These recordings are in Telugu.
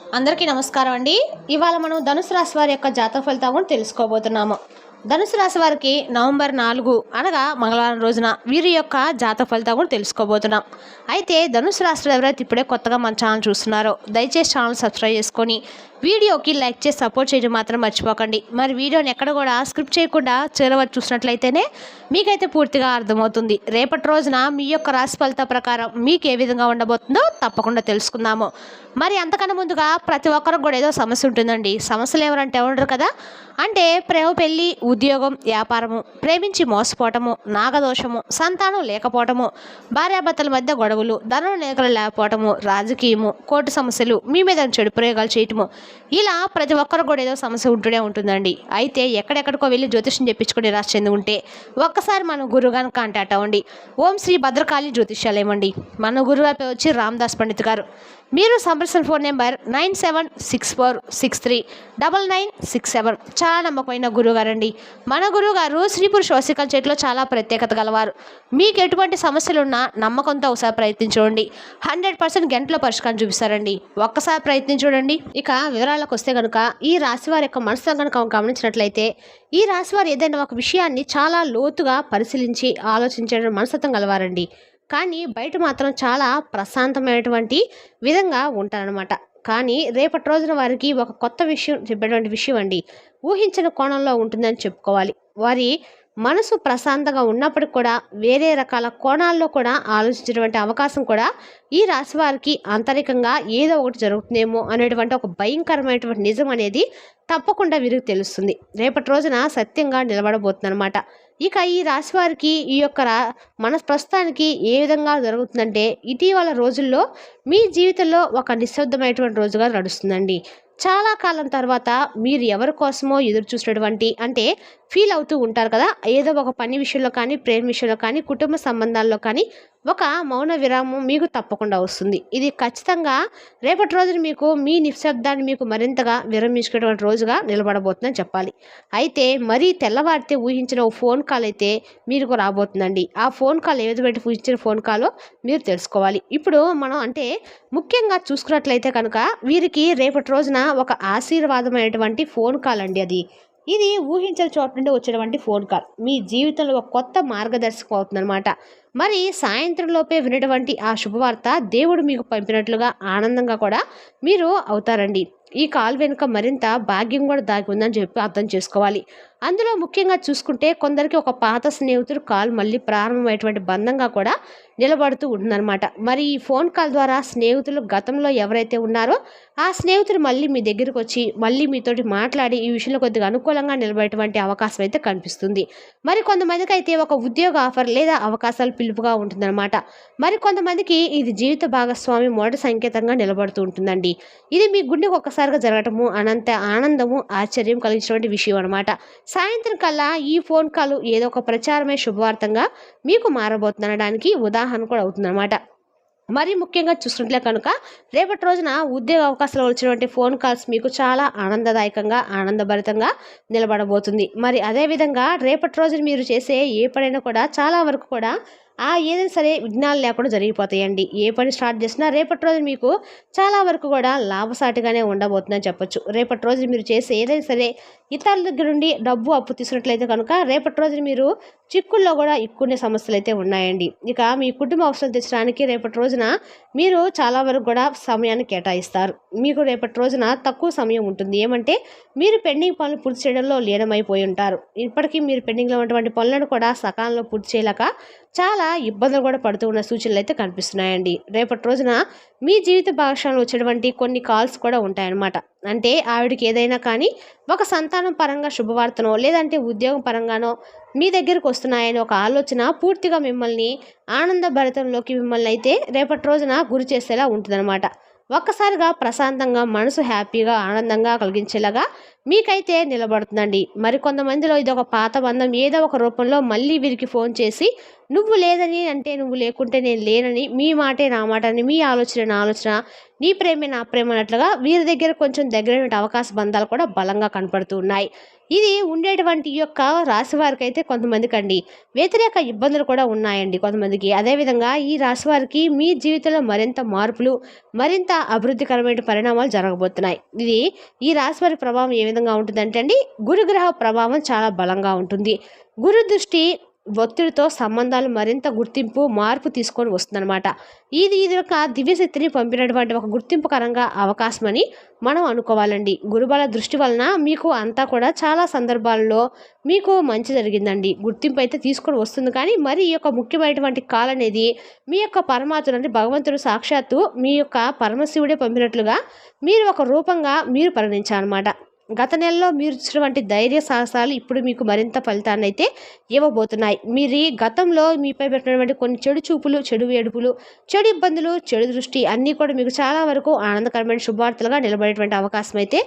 అందరికీ నమస్కారం అండి. ఇవాళ మనం ధనుసు రాశి వారి యొక్క జాతక ఫలితాలను కూడా తెలుసుకోబోతున్నాము. ధనుసు రాశి వారికి నవంబర్ నాలుగు అనగా మంగళవారం రోజున వీరి యొక్క జాతక ఫలితాలు కూడా తెలుసుకోబోతున్నాం. అయితే ధనుసు రాశిలో ఎవరైతే ఇప్పుడే కొత్తగా మన ఛానల్ చూస్తున్నారో దయచేసి ఛానల్ సబ్స్క్రైబ్ చేసుకొని వీడియోకి లైక్ చేసి సపోర్ట్ చేయడం మాత్రం మర్చిపోకండి. మరి వీడియోని ఎక్కడ కూడా స్క్రిప్ట్ చేయకుండా చేరవచ్చు చూసినట్లయితేనే మీకైతే పూర్తిగా అర్థమవుతుంది. రేపటి రోజున మీ యొక్క రాశి ఫలిత ప్రకారం మీకు ఏ విధంగా ఉండబోతుందో తప్పకుండా తెలుసుకుందాము. మరి అంతకన్నా ముందుగా ప్రతి ఒక్కరికి కూడా ఏదో సమస్య ఉంటుందండి. సమస్యలు ఎవరంటే ఉండరు కదా? అంటే ప్రేమ పెళ్ళి ఉద్యోగం వ్యాపారము ప్రేమించి మోసపోవటము నాగదోషము సంతానం లేకపోవటము భార్యాభర్తల మధ్య గొడవలు ధనం లేఖలు లేకపోవటము రాజకీయము కోర్టు సమస్యలు మీ మీద చెడు ప్రయోగాలు చేయటము ఇలా ప్రతి ఒక్కరు కూడా ఏదో సమస్య ఉంటూనే ఉంటుందండి. అయితే ఎక్కడెక్కడికో వెళ్ళి జ్యోతిష్యం చెప్పించుకుని రాసి చెంది ఉంటే ఒక్కసారి మన గురుగారిని కాంటాక్ట్ అవ్వండి. ఓం శ్రీ భద్రకాళి జ్యోతిష్యాలయమండి మన గురుగారి వచ్చి రామదాస్ పండిత్ గారు. మీరు సంప్రదించిన phone number nine seven six four six three double nine six seven చాలా నమ్మకమైన గురువుగారండి. మన గురువుగారు శ్రీ పురుష వసికల చేతిలో చాలా ప్రత్యేకత గలవారు. మీకు ఎటువంటి సమస్యలు ఉన్నా నమ్మకంతో ఒకసారి ప్రయత్నించండి. హండ్రెడ్ పర్సెంట్ గంటలో పరిష్కారం చూపిస్తారండి. ఒక్కసారి ప్రయత్నించండి. ఇక వివరాలకు వస్తే కనుక ఈ రాశి వారి యొక్క మనసులో కనుక గమనించినట్లయితే ఈ రాశి వారు ఏదైనా ఒక విషయాన్ని చాలా లోతుగా పరిశీలించి ఆలోచించడం మనస్తత్వం గలవారండి. కానీ బయట మాత్రం చాలా ప్రశాంతమైనటువంటి విధంగా ఉంటారనమాట కానీ రేపటి రోజున వారికి ఒక కొత్త విషయం చెప్పేటువంటి విషయం అండి. ఊహించిన కోణంలో ఉంటుందని చెప్పుకోవాలి. వారి మనసు ప్రశాంతంగా ఉన్నప్పటికి కూడా వేరే రకాల కోణాల్లో కూడా ఆలోచించినటువంటి అవకాశం కూడా ఈ రాశి వారికి ఆంతరికంగా ఏదో ఒకటి జరుగుతుందేమో అనేటువంటి ఒక భయంకరమైనటువంటి నిజం అనేది తప్పకుండా వీరికి తెలుస్తుంది. రేపటి రోజున సత్యంగా నిలబడబోతుంది అనమాట ఇక ఈ రాశి వారికి ఈ యొక్క రా మన ప్రస్తుతానికి ఏ విధంగా జరుగుతుందంటే ఇటీవల రోజుల్లో మీ జీవితంలో ఒక నిశ్శబ్దమైనటువంటి రోజుగా నడుస్తుందండి. చాలా కాలం తర్వాత మీరు ఎవరి కోసమో ఎదురు చూసినటువంటి అంటే ఫీల్ అవుతూ ఉంటారు కదా ఏదో ఒక పని విషయంలో కానీ ప్రేమ విషయంలో కానీ కుటుంబ సంబంధాల్లో కానీ ఒక మౌన విరామం మీకు తప్పకుండా వస్తుంది. ఇది ఖచ్చితంగా రేపటి రోజున మీకు మీ నిశ్శబ్దాన్ని మీకు మరింతగా విరమించుకునేటువంటి రోజుగా నిలబడబోతుందని చెప్పాలి. అయితే మరీ తెల్లవారితే ఊహించిన ఓ ఫోన్ కాల్ అయితే మీకు రాబోతుందండి. ఆ ఫోన్ కాల్ ఏది పెట్టి ఊహించిన ఫోన్ కాలో మీరు తెలుసుకోవాలి. ఇప్పుడు మనం అంటే ముఖ్యంగా చూసుకున్నట్లయితే కనుక వీరికి రేపటి రోజున ఒక ఆశీర్వాదమైనటువంటి ఫోన్ కాల్ అండి అది. ఇది ఊహించని చోట నుండి వచ్చేటువంటి ఫోన్ కాల్ మీ జీవితంలో ఒక కొత్త మార్గదర్శకం అవుతుందన్నమాట. మరి సాయంత్రంలోపే వినటువంటి ఆ శుభవార్త దేవుడు మీకు పంపినట్లుగా ఆనందంగా కూడా మీరు అవుతారండి. ఈ కాల్ వెనుక మరింత భాగ్యం కూడా దాగి ఉందని చెప్పి అర్థం చేసుకోవాలి. అందులో ముఖ్యంగా చూసుకుంటే కొందరికి ఒక పాత స్నేహితుడు కాల్ మళ్ళీ ప్రారంభమైనటువంటి బంధంగా కూడా నిలబడుతూ ఉంటుందన్నమాట. మరి ఈ ఫోన్ కాల్ ద్వారా స్నేహితులు గతంలో ఎవరైతే ఉన్నారో ఆ స్నేహితుడు మళ్ళీ మీ దగ్గరికి వచ్చి మళ్ళీ మీతోటి మాట్లాడి ఈ విషయంలో కొద్దిగా అనుకూలంగా నిలబడేటువంటి అవకాశం అయితే కనిపిస్తుంది. మరి కొంతమందికి అయితే ఒక ఉద్యోగ ఆఫర్ లేదా అవకాశాలు పిలుపుగా ఉంటుందన్నమాట. మరి కొంతమందికి ఇది జీవిత భాగస్వామి మొదటి సంకేతంగా నిలబడుతూ ఉంటుందండి. ఇది మీ గుండెకు ఒక్కసారిగా జరగటము అనంత ఆనందము ఆశ్చర్యం కలిగించినటువంటి విషయం అనమాట సాయంత్రం కల్లా ఈ ఫోన్ కాల్ ఏదో ఒక ప్రచారమే శుభవార్తంగా మీకు మారబోతుందనడానికి ఉదాహరణ కూడా అవుతుందన్నమాట. మరి ముఖ్యంగా చూసుకుంటే కనుక రేపటి రోజున ఉద్యోగ అవకాశాలు వచ్చినటువంటి ఫోన్ కాల్స్ మీకు చాలా ఆనందదాయకంగా ఆనందభరితంగా నిలబడబోతుంది. మరి అదేవిధంగా రేపటి రోజున మీరు చేసే ఏ పనైనా కూడా చాలా వరకు కూడా ఆ ఏదైనా సరే విఘ్నాలు లేకుండా జరిగిపోతాయండి. ఏ పని స్టార్ట్ చేసినా రేపటి రోజు మీకు చాలా వరకు కూడా లాభసాటిగానే ఉండబోతుందని చెప్పొచ్చు. రేపటి రోజు మీరు చేసే ఏదైనా సరే ఇతరుల దగ్గర నుండి డబ్బు అప్పు తీసుకున్నట్లయితే కనుక రేపటి రోజు మీరు చిక్కుల్లో కూడా ఇక్కునే సమస్యలు అయితే ఉన్నాయండి. ఇక మీ కుటుంబ అవసరం తెచ్చడానికి రేపటి రోజున మీరు చాలా వరకు కూడా సమయాన్ని కేటాయిస్తారు. మీకు రేపటి రోజున తక్కువ సమయం ఉంటుంది. ఏమంటే మీరు పెండింగ్ పనులు పూర్తి చేయడంలో లీనమైపోయి ఉంటారు. ఇప్పటికీ మీరు పెండింగ్లో ఉన్నటువంటి పనులను కూడా సకాలంలో పూర్తి చేయలేక చాలా ఇబ్బందులు కూడా పడుతూ ఉన్న సూచనలు అయితే కనిపిస్తున్నాయండి. రేపటి రోజున మీ జీవిత భాగస్వామిలో వచ్చేటువంటి కొన్ని కాల్స్ కూడా ఉంటాయన్నమాట. అంటే ఆవిడకి ఏదైనా కానీ ఒక సంతానం పరంగా శుభవార్తనో లేదంటే ఉద్యోగం పరంగానో మీ దగ్గరకు వస్తున్నాయని ఒక ఆలోచన పూర్తిగా మిమ్మల్ని ఆనందభరితంలోకి మిమ్మల్ని అయితే రేపటి రోజున గురి చేసేలా ఉంటుందన్నమాట. ఒక్కసారిగా ప్రశాంతంగా మనసు హ్యాపీగా ఆనందంగా కలిగించేలాగా మీకైతే నిలబడుతుందండి. మరికొంతమందిలో ఇది ఒక పాత బంధం. ఏదో ఒక రూపంలో మళ్ళీ వీరికి ఫోన్ చేసి నువ్వు లేదని అంటే నువ్వు లేకుంటే నేను లేనని మీ మాటే నా మాట అని మీ ఆలోచన నా ఆలోచన నీ ప్రేమే నా ప్రేమ అన్నట్లుగా వీరి దగ్గర కొంచెం దగ్గరైన అవకాశ బంధాలు కూడా బలంగా కనపడుతూ ఉన్నాయి. ఇది ఉండేటువంటి యొక్క రాశి వారికి అయితే కొంతమందికి అండి వ్యతిరేక ఇబ్బందులు కూడా ఉన్నాయండి కొంతమందికి. అదేవిధంగా ఈ రాశి వారికి మీ జీవితంలో మరింత మార్పులు మరింత అభివృద్ధికరమైన పరిణామాలు జరగబోతున్నాయి. ఇది ఈ రాశి వారి ప్రభావం ఏ విధంగా ఉంటుందంటే అండి గురుగ్రహ ప్రభావం చాలా బలంగా ఉంటుంది. గురు దృష్టి ఒత్తిడితో సంబంధాలు మరింత గుర్తింపు మార్పు తీసుకొని వస్తుందన్నమాట. ఇది ఇది ఒక దివ్యశక్తిని పంపినటువంటి ఒక గుర్తింపుకరంగా అవకాశమని మనం అనుకోవాలండి. గురుబల దృష్టి వలన మీకు అంతా కూడా చాలా సందర్భాల్లో మీకు మంచి జరిగిందండి. గుర్తింపు అయితే తీసుకొని వస్తుంది. కానీ మరి ఈ యొక్క ముఖ్యమైనటువంటి కాల్ అనేది మీ యొక్క పరమాత్మ అంటే భగవంతుడు సాక్షాత్తు మీ యొక్క పరమశివుడే పంపినట్లుగా మీరు ఒక రూపంగా మీరు పరిగణించాలన్నమాట గత నెలలో మీరు ఇచ్చినటువంటి ధైర్య సాహసాలు ఇప్పుడు మీకు మరింత ఫలితాన్ని అయితే ఇవ్వబోతున్నాయి. మీరు గతంలో మీపై పెట్టినటువంటి కొన్ని చెడు చూపులు చెడు ఏడుపులు చెడు ఇబ్బందులు చెడు దృష్టి అన్నీ కూడా మీకు చాలా వరకు ఆనందకరమైన శుభార్తలుగా నిలబడేటువంటి అవకాశం అయితే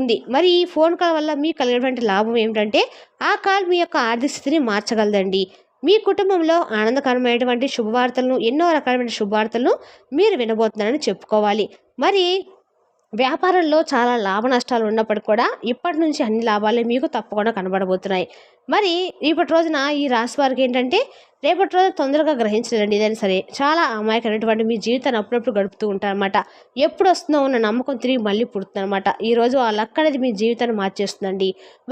ఉంది. మరి ఈ ఫోన్ కాల్ వల్ల మీకు కలిగినటువంటి లాభం ఏమిటంటే ఆ కాల్ మీ యొక్క ఆర్థిక స్థితిని మార్చగలదండి. మీ కుటుంబంలో ఆనందకరమైనటువంటి శుభవార్తలను ఎన్నో రకాలైన శుభవార్తలను మీరు వినబోతున్నారని చెప్పుకోవాలి. మరి వ్యాపారంలో చాలా లాభ నష్టాలు ఉన్నప్పటికీ కూడా ఇప్పటి నుంచి అన్ని లాభాలే మీకు తప్పకుండా కనబడబోతున్నాయి. మరి ఇప్పటి రోజున ఈ రాశి వారికి ఏంటంటే రేపటి రోజు తొందరగా గ్రహించలేండి ఏదైనా సరే చాలా అమాయకమైనటువంటి మీ జీవితాన్ని అప్పుడప్పుడు గడుపుతూ ఉంటారనమాట ఎప్పుడు వస్తుందో ఉన్న నమ్మకం తిరిగి మళ్ళీ పుడుతుందనమాట ఈరోజు ఆ లక్ అనేది మీ జీవితాన్ని మార్చేస్తుందండి.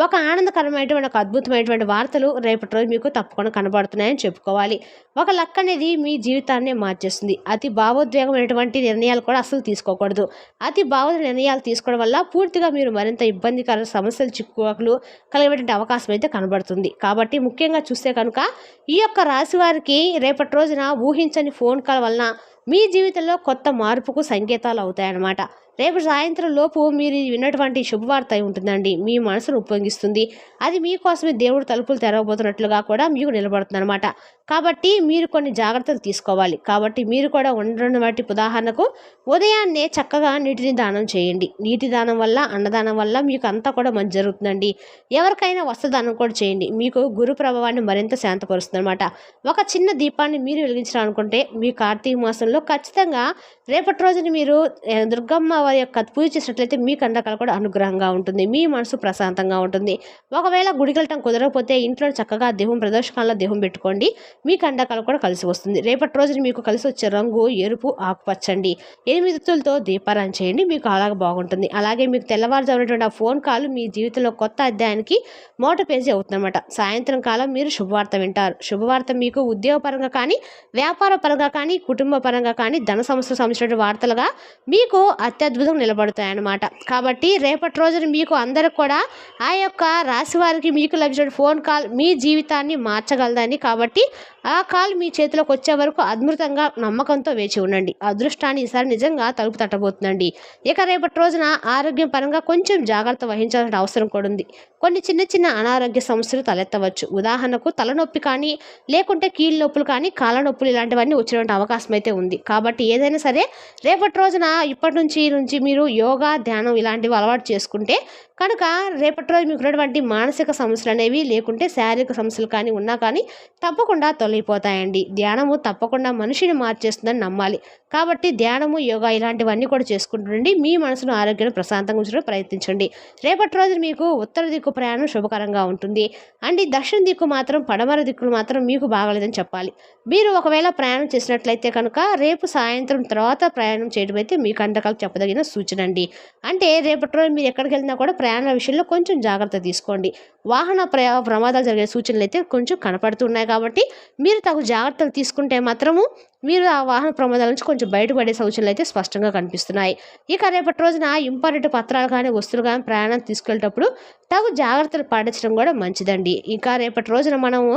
ఒక ఆనందకరమైనటువంటి ఒక అద్భుతమైనటువంటి వార్తలు రేపటి రోజు మీకు తప్పకుండా కనబడుతున్నాయని చెప్పుకోవాలి. ఒక లక్ అనేది మీ జీవితాన్ని మార్చేస్తుంది. అతి భావోద్వేగమైనటువంటి నిర్ణయాలు కూడా అసలు తీసుకోకూడదు. అతి భావ నిర్ణయాలు తీసుకోవడం వల్ల పూర్తిగా మీరు మరింత ఇబ్బందికర సమస్యలు చిక్కుకోకలు కలిగేటువంటి అవకాశం అయితే కనబడుతుంది. కాబట్టి ముఖ్యంగా చూస్తే కనుక ఈ యొక్క రాశి వారికి రేపటి రోజున ఊహించని ఫోన్ కాల్ వలన మీ జీవితంలో కొత్త మార్పుకు సంకేతాలు అవుతాయన్నమాట. రేపు సాయంత్రం లోపు మీరు విన్నటువంటి శుభవార్త అయి ఉంటుందండి. మీ మనసును ఉప్పొంగిస్తుంది అది మీకోసమే దేవుడు తలుపులు తెరవబోతున్నట్లుగా కూడా మీకు నిలబడుతుంది అనమాట కాబట్టి మీరు కొన్ని జాగ్రత్తలు తీసుకోవాలి. కాబట్టి మీరు కూడా ఉండడం వాటి ఉదాహరణకు ఉదయాన్నే చక్కగా నీటిని దానం చేయండి. నీటి దానం వల్ల అన్నదానం వల్ల మీకు అంతా కూడా మంచి జరుగుతుందండి. ఎవరికైనా వస్త్రదానం కూడా చేయండి. మీకు గురు ప్రభావాన్ని మరింత శాంతపరుస్తుంది అనమాట ఒక చిన్న దీపాన్ని మీరు వెలిగించాలనుకుంటే మీ కార్తీక మాసంలో ఖచ్చితంగా రేపటి రోజున మీరు దుర్గమ్మ వారి యొక్క పూజ చేసినట్లయితే మీ కండకాలు కూడా అనుగ్రహంగా ఉంటుంది. మీ మనసు ప్రశాంతంగా ఉంటుంది. ఒకవేళ గుడికి వెళ్ళటం కుదరకపోతే ఇంట్లో చక్కగా దేహం ప్రదర్శనలో దేహం పెట్టుకోండి. మీ కండకాలు కూడా కలిసి వస్తుంది. రేపటి రోజున మీకు కలిసి వచ్చే రంగు ఎరుపు ఆకుపచ్చండి. ఎనిమిదితులతో దీపారాయణ చేయండి. మీకు అలాగే బాగుంటుంది. అలాగే మీకు తెల్లవారుజామునటువంటి ఆ ఫోన్ కాల్ మీ జీవితంలో కొత్త అధ్యాయానికి మోట పేజీ అవుతుందన్నమాట. సాయంత్రం కాలం మీరు శుభవార్త వింటారు. శుభవార్త మీకు ఉద్యోగపరంగా కానీ వ్యాపార పరంగా కానీ కుటుంబ పరంగా కానీ ధన సమస్య సంబంధించిన వార్తలుగా మీకు అత్యద్భుతం నిలబడతాయన్నమాట. కాబట్టి రేపటి రోజున మీకు అందరికి కూడా ఆ యొక్క రాశి వారికి మీకు లభించిన ఫోన్ కాల్ మీ జీవితాన్ని మార్చగలదని కాబట్టి ఆ కాల్ మీ చేతిలోకి వచ్చే వరకు అద్భుతంగా నమ్మకంతో వేచి ఉండండి. అదృష్టాన్ని ఈసారి నిజంగా తలుపు తట్టబోతుందండి. ఇక రేపటి రోజున ఆరోగ్యం పరంగా కొంచెం జాగ్రత్త వహించాల్సిన అవసరం కూడా ఉంది కొన్ని చిన్న చిన్న అనారోగ్య సమస్యలు తలెత్తవచ్చు. ఉదాహరణకు తలనొప్పి కానీ లేకుంటే కీళ్ళ నొప్పులు కానీ కాళ్ళ నొప్పులు ఇలాంటివన్నీ వచ్చినటువంటి అవకాశం అయితే ఉంది. కాబట్టి ఏదైనా సరే రేపటి రోజున ఇప్పటి నుంచి నుంచి మీరు యోగా ధ్యానం ఇలాంటివి అలవాటు చేసుకుంటే కనుక రేపటి రోజు మీకు ఉన్నటువంటి మానసిక సమస్యలు అనేవి లేకుంటే శారీరక సమస్యలు కానీ ఉన్నా కానీ తప్పకుండా తొలగిపోతాయండి. ధ్యానము తప్పకుండా మనిషిని మార్చేస్తుందని నమ్మాలి. కాబట్టి ధ్యానము యోగా ఇలాంటివన్నీ కూడా చేసుకుంటుండండి. మీ మనసును ఆరోగ్యాన్ని ప్రశాంతంగా ఉంచడం ప్రయత్నించండి. రేపటి రోజు మీకు ఉత్తర దిక్కు ప్రయాణం శుభకరంగా ఉంటుంది. అండ్ దక్షిణ దిక్కు మాత్రం పడమర దిక్కులు మాత్రం మీకు బాగలేదని చెప్పాలి. మీరు ఒకవేళ ప్రయాణం చేసినట్లయితే కనుక రేపు సాయంత్రం తర్వాత ప్రయాణం చేయడం అయితే మీకు కంటకాలకు చెప్పదగిన సూచన అండి. అంటే రేపటి రోజు మీరు ఎక్కడికి వెళ్ళినా కూడా ప్రయాణాల విషయంలో కొంచెం జాగ్రత్త తీసుకోండి. వాహన ప్రయా ప్రమాదాలు జరిగే సూచనలు అయితే కొంచెం కనపడుతున్నాయి కాబట్టి మీరు తగు జాగ్రత్తలు తీసుకుంటే మాత్రము మీరు ఆ వాహన ప్రమాదాల నుంచి కొంచెం బయటపడే సూచనలు అయితే స్పష్టంగా కనిపిస్తున్నాయి. ఇక రేపటి రోజున ఇంపార్టెంట్ పత్రాలు కానీ వస్తువులు కానీ ప్రయాణం తీసుకెళ్ళేటప్పుడు తగు జాగ్రత్తలు పాటించడం కూడా మంచిదండి. ఇంకా రేపటి రోజున మనము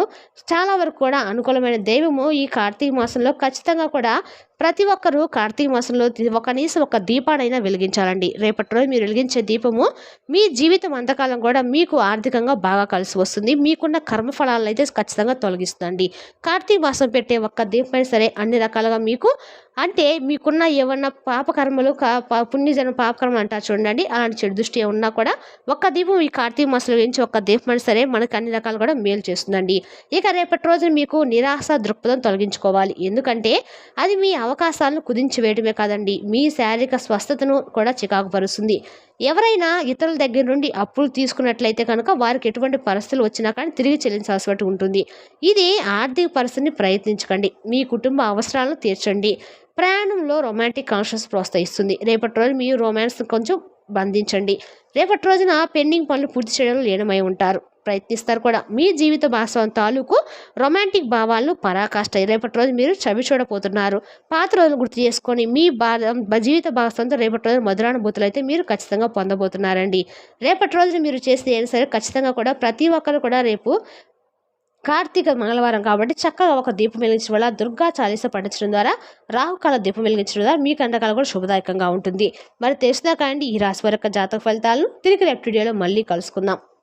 చాలా వరకు కూడా అనుకూలమైన దైవము ఈ కార్తీక మాసంలో ఖచ్చితంగా కూడా ప్రతి ఒక్కరూ కార్తీక మాసంలో ఒక కనీసం ఒక దీపానైనా వెలిగించాలండి. రేపటి రోజు మీరు వెలిగించే దీపము మీ జీవితం అంతకాలం కూడా మీకు ఆర్థికంగా బాగా కలిసి వస్తుంది. మీకున్న కర్మఫలాలను అయితే ఖచ్చితంగా తొలగిస్తుందండి. కార్తీక మాసం పెట్టే ఒక్క దీపమైనా సరే అన్ని రకాలుగా మీకు అంటే మీకున్న ఏమన్నా పాపకర్మలు కా- పా- పుణ్యజన్మ పాపకర్మ అంటారు చూడండి అలాంటి చెడు దృష్టి ఉన్నా కూడా ఒక్క దీపం ఈ కార్తీక మాసంలో వేయించి ఒక్క దీపం సరే మనకు అన్ని రకాలు కూడా మేలు చేస్తుందండి. ఇక రేపటి రోజున మీకు నిరాశ దృక్పథం తొలగించుకోవాలి. ఎందుకంటే అది మీ అవకాశాలను కుదించి వేయడమే కాదండి. మీ శారీరక స్వస్థతను కూడా చికాకు పరుస్తుంది ఎవరైనా ఇతరుల దగ్గర నుండి అప్పులు తీసుకున్నట్లయితే కనుక వారికి ఎటువంటి పరిస్థితులు వచ్చినా కానీ తిరిగి చెల్లించాల్సి ఉంటుంది. ఇది ఆర్థిక పరిస్థితిని ప్రయత్నించకండి. మీ కుటుంబ అవసరాలను తీర్చండి. ప్రయాణంలో రొమాంటిక్ కాన్షియస్ ప్రోత్సహిస్తుంది. రేపటి రోజు మీ రొమాన్స్ కొంచెం బంధించండి. రేపటి రోజున పెండింగ్ పనులు పూర్తి చేయడంలో లీనమై ఉంటారు. ప్రయత్నిస్తారు కూడా. మీ జీవిత భాగస్వామి తాలూకు రొమాంటిక్ భావాలను పరాకాష్ట. రేపటి రోజు మీరు చవి చూడబోతున్నారు. పాత రోజులు గుర్తు చేసుకొని మీ బా జీవిత భాగస్వామితో రేపటి రోజు మధురానుభూతులు అయితే మీరు ఖచ్చితంగా పొందబోతున్నారండి. రేపటి రోజున మీరు చేస్తే అయినా సరే ఖచ్చితంగా కూడా ప్రతి ఒక్కరు కూడా రేపు కార్తీక మంగళవారం కాబట్టి చక్కగా ఒక దీపం వెలిగించడం వల్ల దుర్గా చాలీస పఠించడం ద్వారా రాహుకాల దీపం వెలిగించడం ద్వారా మీ కంటకాలు కూడా శుభదాయకంగా ఉంటుంది. మరి తెలిసినా కానీ ఈ రాశి వరకు జాతక ఫలితాలను తిరిగి రేపు వీడియోలో మళ్ళీ కలుసుకుందాం.